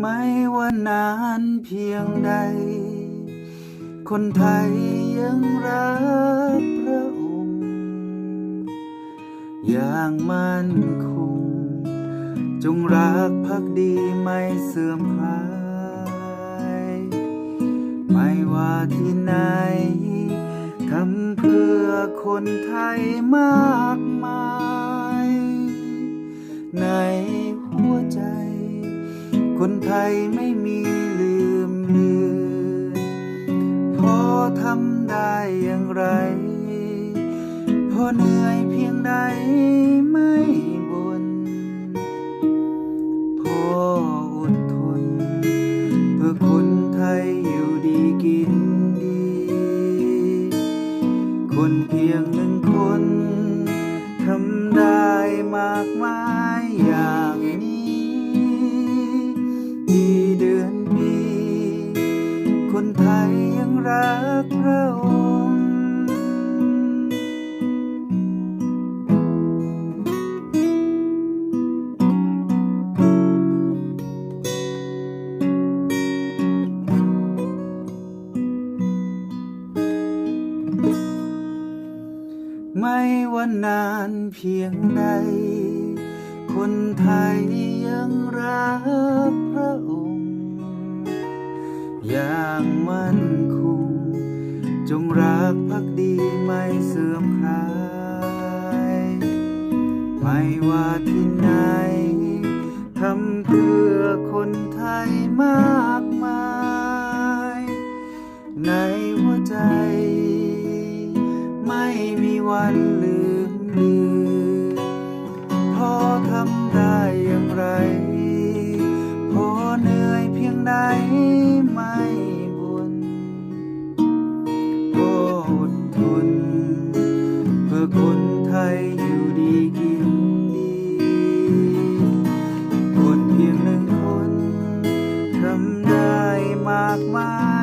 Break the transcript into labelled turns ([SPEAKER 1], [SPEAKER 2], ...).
[SPEAKER 1] ไม่ว่านานเพียงใด คนไทยยังรักพระองค์ อย่างมั่นคง จงรักภักดีไม่เสื่อมคลาย ไม่ว่าที่ไหนทำเพื่อคนไทยมากมาย ใน คนไทยไม่มีลืมเลือนพอทำได้อย่างไร พอเหนื่อยเพียงใดไม่บนพออดทน เพื่อคนไทยอยู่ดีกินดี คนเพียงหนึ่งคนทำได้มากมายอย่างนี้ รักพระองค์ไม่ว่านานเพียงใด คนไทยยังรักพระองค์ อย่างมั่นคง จงรักภักดีไม่เสื่อมคลาย ไม่ว่าที่ไหนทำเพื่อคนไทยมากมาย ในหัวใจ ไม่มีวันลืมเลือนพอทำได้อย่างไร พอเหนื่อยเพียงใด atmar.